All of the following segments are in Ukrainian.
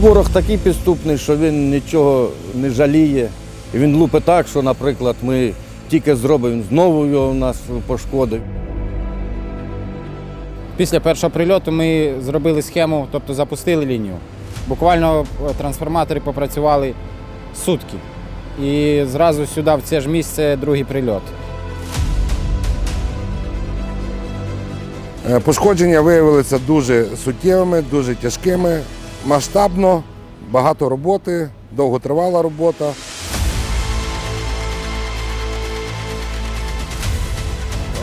Ворог такий підступний, що він нічого не жаліє. Він лупить так, що, наприклад, ми тільки зробимо, він знову його у нас пошкодив. Після першого прильоту ми зробили схему, тобто запустили лінію. Буквально е, трансформатори попрацювали сутки. І зразу сюди, в це ж місце, другий прильот. Е, Пошкодження виявилися дуже суттєвими, дуже тяжкими, масштабно, багато роботи, довготривала робота.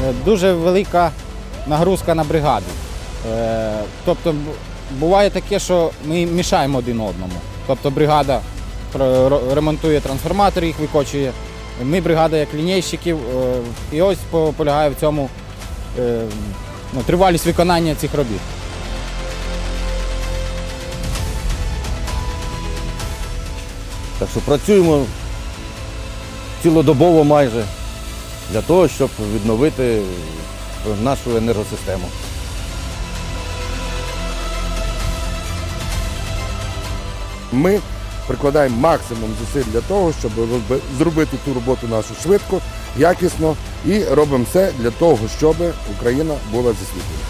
Е, Дуже велика нагрузка на бригаду. Е, Тобто буває таке, що ми мішаємо один одному. Тобто бригада ремонтує трансформатори, їх викочує. Ми бригада як лінійщиків. е, І ось полягає в цьому ну, тривалість виконання цих робіт. Так що працюємо цілодобово майже для того, щоб відновити нашу енергосистему. Ми прикладаємо максимум зусиль для того, щоб зробити ту роботу нашу швидко, якісно і робимо все для того, щоб Україна була засвітлена.